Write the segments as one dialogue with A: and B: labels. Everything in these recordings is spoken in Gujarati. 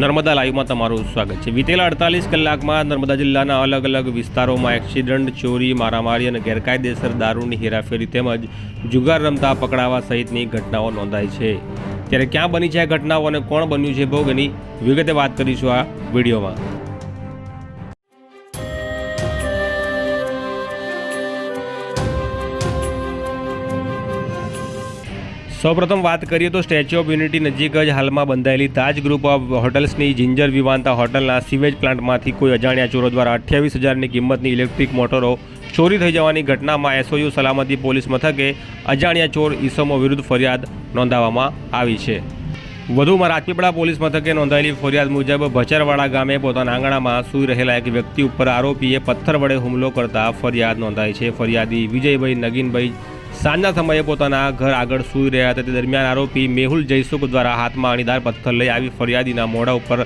A: નર્મદા લાઈવમાં તમારું સ્વાગત છે. વિતેલા અડતાલીસ કલાકમાં નર્મદા જિલ્લાના અલગ અલગ વિસ્તારોમાં એક્સિડન્ટ, ચોરી, મારામારી અને ગેરકાયદેસર દારૂની હેરાફેરી તેમજ જુગાર રમતા પકડાવા સહિતની ઘટનાઓ નોંધાઈ છે. ત્યારે ક્યાં બની છે આ ઘટનાઓ અને કોણ બન્યું છે ભોગ એની વિગતે વાત કરીશું આ વિડીયોમાં. સૌપ્રથમ વાત કરીએ તો સ્ટેચ્યુ ઓફ યુનિટી નજીક જ હાલમાં બંધાયેલી તાજ ગ્રુપ ઓફ હોટલ્સની જિંજર વિવાંતા હોટલના સીવેજ પ્લાન્ટમાંથી કોઈ અજાણ્યા ચોરો દ્વારા અઠ્યાવીસ હજારની કિંમતની ઇલેક્ટ્રિક મોટરો ચોરી થઈ જવાની ઘટનામાં એસઓયુ સલામતી પોલીસ મથકે અજાણ્યા ચોર ઈસમો વિરુદ્ધ ફરિયાદ નોંધાવવામાં આવી છે. વધુમાં રાજપીપળા પોલીસ મથકે નોંધાયેલી ફરિયાદ મુજબ ભચરવાડા ગામે પોતાના આંગણામાં સૂઈ રહેલા એક વ્યક્તિ ઉપર આરોપીએ પથ્થર વડે હુમલો કરતા ફરિયાદ નોંધાઈ છે. ફરિયાદી વિજયભાઈ નગીનભાઈ સાંજના સમયે પોતાના ઘર આગળ સૂઈ રહ્યા હતા. તે દરમિયાન આરોપી મેહુલ જયસુખ દ્વારા હાથમાં અણીદાર પથ્થર લઈ આવી ફરિયાદીના મોઢા ઉપર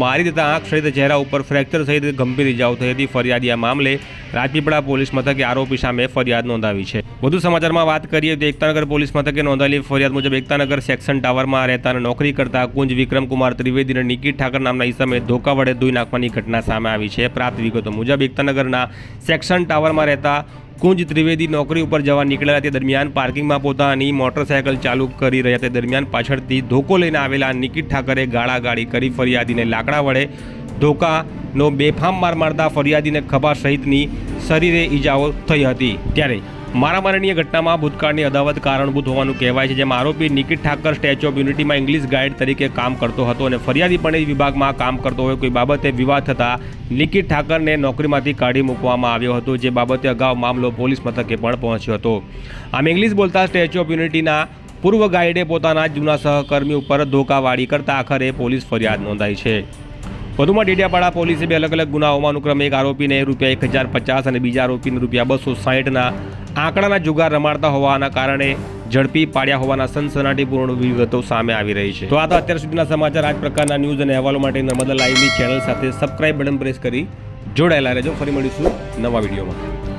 A: મારી દેતા આંખ સહિત ચહેરા ઉપર ફ્રેક્ચર સહિત ગંભીર ઇજાઓ થઈ હતી. ફરિયાદી આ મામલે રાજપીપળા પોલીસ મથકે આરોપી સામે ફરિયાદ નોંધાવી છે. વધુ સમાચારમાં વાત કરીએ તો એકતાનગર પોલીસ મથકે નોંધાયેલી ફરિયાદ મુજબ એકતાનગર સેક્શન ટાવરમાં રહેતા નોકરી કરતા કુંજ વિક્રમકુમાર ત્રિવેદી અને નિકિત ઠાકર નામના ઈસમે ધોકા વડે ધોઈ નાખવાની ઘટના સામે આવી છે. પ્રાપ્ત વિગતો મુજબ એકતાનગરના સેક્શન ટાવરમાં રહેતા કુંજ ત્રિવેદી નોકરી ઉપર જવા નીકળેલા તે દરમિયાન પાર્કિંગમાં પોતાની મોટરસાયકલ ચાલુ કરી રહ્યા તે દરમિયાન પાછળથી ધોકો લઈને આવેલા નિકિત ઠાકરે ગાળાગાળી કરી ફરિયાદીને લાકડા વડે ધોકાનો બેફામ માર મારતા ફરિયાદીને ખભા સહિતની શરીરે ઈજાઓ થઈ હતી. ત્યારે મારામારીની ઘટનામાં ભૂતકાળની અદાવત કારણભૂત હોવાનું કહેવાય છે, જેમાં આરોપી નિકિત ઠાકર સ્ટેચ્યુ ઓફ યુનિટીમાં ઇંગ્લિશ ગાઈડ તરીકે કામ કરતો હતો અને ફરિયાદી પણ એ વિભાગમાં કામ કરતો હોય કોઈ બાબતે વિવાદ થતાં નિકિત ઠાકરને નોકરીમાંથી કાઢી મૂકવામાં આવ્યો હતો, જે બાબતે અગાઉ મામલો પોલીસ મથકે પણ પહોંચ્યો હતો. આમ ઇંગ્લિશ બોલતા સ્ટેચ્યુ ઓફ યુનિટીના પૂર્વ ગાઈડે પોતાના જૂના સહકર્મી ઉપર ધોકાવાળી કરતા આખરે પોલીસ ફરિયાદ નોંધાઈ છે. વધુમાં ડેડિયાપાડા પોલીસે બે અલગ અલગ ગુનાઓમાં અનુક્રમે એક આરોપીને રૂપિયા એક હજાર પચાસ અને બીજા આરોપીને રૂપિયા બસો સાહીઠના આંકડાના જુગાર રમાડતા હોવાના કારણે ઝડપી પાડ્યા હોવાના સનસનાટીપૂર્ણ વિગતો સામે આવી રહી છે. તો આ તો અત્યાર સુધીના સમાચાર આ પ્રકારના ન્યૂઝ અને અહેવાલો માટે નર્મદા લાઈવની ચેનલ સાથે સબસ્ક્રાઇબ બટન પ્રેસ કરી જોડાયેલા રહેજો. ફરી મળીશું નવા વિડીયોમાં.